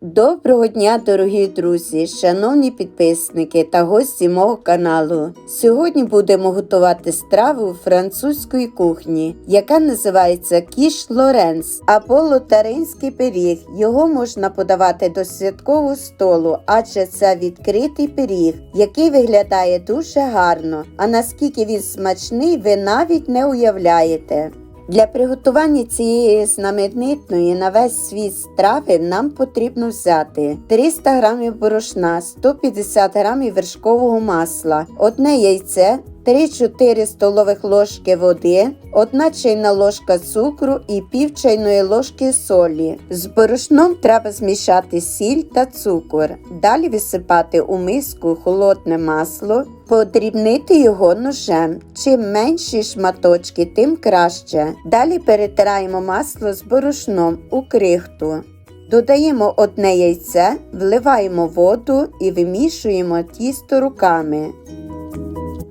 Доброго дня, дорогі друзі, шановні підписники та гості мого каналу. Сьогодні будемо готувати страву французької кухні, яка називається кіш Лоренс або лотаринський пиріг. Його можна подавати до святкового столу, адже це відкритий пиріг, який виглядає дуже гарно. А наскільки він смачний, ви навіть не уявляєте. Для приготування цієї знаменитної на весь світ страви нам потрібно взяти 300 г борошна, 150 г вершкового масла, одне яйце, 3-4 столових ложки води, 1 чайна ложка цукру і пів чайної ложки солі. З борошном треба змішати сіль та цукор. Далі висипати у миску холодне масло, подрібнити його ножем. Чим менші шматочки, тим краще. Далі перетираємо масло з борошном у крихту. Додаємо одне яйце, вливаємо воду і вимішуємо тісто руками.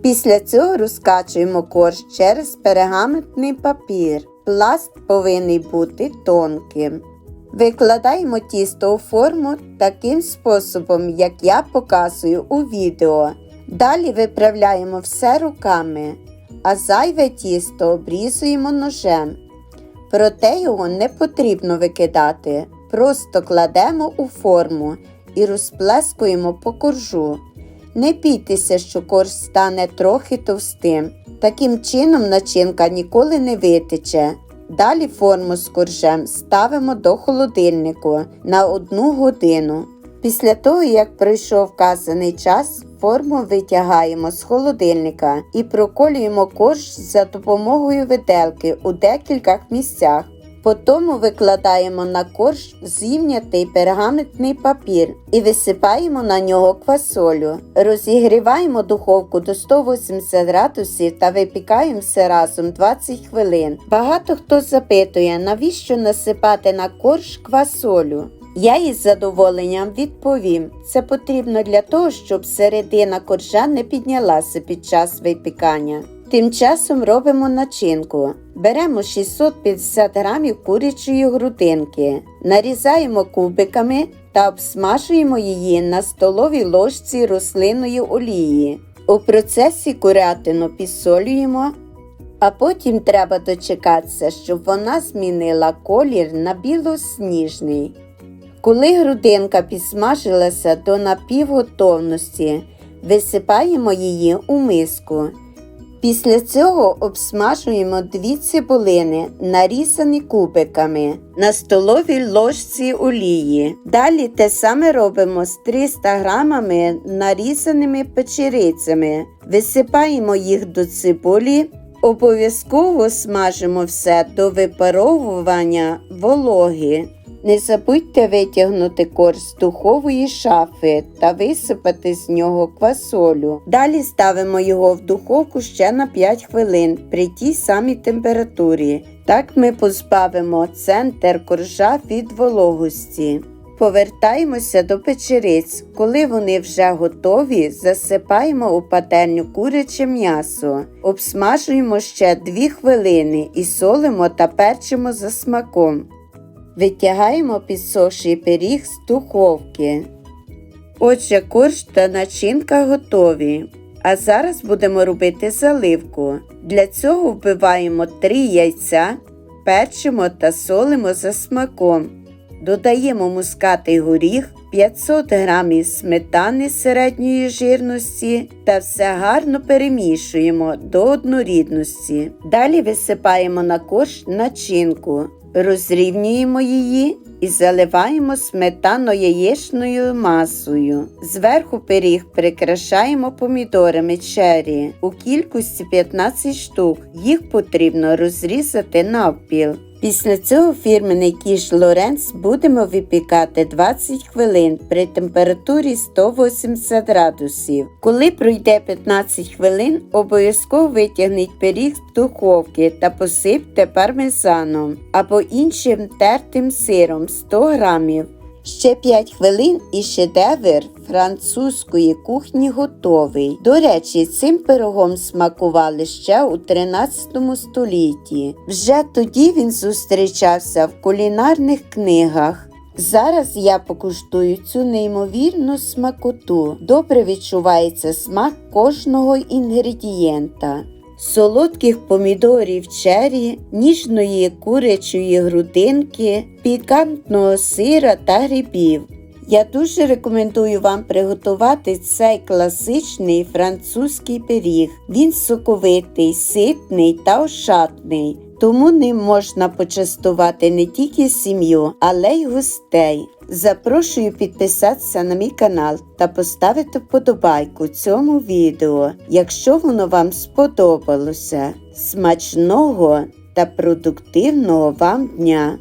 Після цього розкачуємо корж через пергаментний папір. Пласт повинен бути тонким. Викладаємо тісто у форму таким способом, як я показую у відео. Далі виправляємо все руками, а зайве тісто обрізуємо ножем. Проте його не потрібно викидати. Просто кладемо у форму і розплескуємо по коржу. Не бійтеся, що корж стане трохи товстим. Таким чином начинка ніколи не витече. Далі форму з коржем ставимо до холодильнику на 1 годину. Після того, як пройшов вказаний час, форму витягаємо з холодильника і проколюємо корж за допомогою виделки у декількох місцях. Потім викладаємо на корж зім'ятий пергаментний папір і висипаємо на нього квасолю. Розігріваємо духовку до 180 градусів та випікаємо все разом 20 хвилин. Багато хто запитує, навіщо насипати на корж квасолю. Я із задоволенням відповім, це потрібно для того, щоб середина коржа не піднялася під час випікання. Тим часом робимо начинку. Беремо 650 грамів курячої грудинки, нарізаємо кубиками та обсмажуємо її на столовій ложці рослинної олії. У процесі курятину підсолюємо, а потім треба дочекатися, щоб вона змінила колір на білосніжний. Коли грудинка підсмажилася до напівготовності, висипаємо її у миску. Після цього обсмажуємо дві цибулини, нарізані кубиками на столовій ложці олії. Далі те саме робимо з 300 грамами нарізаними печерицями. Висипаємо їх до цибулі. Обов'язково смажимо все до випаровування вологи. Не забудьте витягнути корж з духової шафи та висипати з нього квасолю. Далі ставимо його в духовку ще на 5 хвилин при тій самій температурі. Так ми позбавимо центр коржа від вологості. Повертаємося до печериць. Коли вони вже готові, засипаємо у пательню куряче м'ясо, обсмажуємо ще 2 хвилини і солимо та перчимо за смаком. Витягаємо підсохший пиріг з духовки. Отже, корж та начинка готові. А зараз будемо робити заливку. Для цього вбиваємо 3 яйця, печимо та солимо за смаком. Додаємо мускатий горіх, 500 г сметани середньої жирності та все гарно перемішуємо до однорідності. Далі висипаємо на корж начинку, розрівнюємо її і заливаємо сметано-яєчною масою. Зверху пиріг прикрашаємо помідорами черрі у кількості 15 штук. Їх потрібно розрізати навпіл. Після цього фірменний кіш Лоренц будемо випікати 20 хвилин при температурі 180 градусів. Коли пройде 15 хвилин, обов'язково витягніть пиріг з духовки та посипте пармезаном або іншим тертим сиром 100 грамів. Ще 5 хвилин і шедевр французької кухні готовий. До речі, цим пирогом смакували ще у 13 столітті. Вже тоді він зустрічався в кулінарних книгах. Зараз я покуштую цю неймовірну смакоту. Добре відчувається смак кожного інгредієнта. Солодких помідорів чері, ніжної курячої грудинки, пікантного сира та грибів. Я дуже рекомендую вам приготувати цей класичний французький пиріг. Він соковитий, ситний та ошатний, тому ним можна почастувати не тільки сім'ю, але й гостей. Запрошую підписатися на мій канал та поставити вподобайку цьому відео, якщо воно вам сподобалося. Смачного та продуктивного вам дня!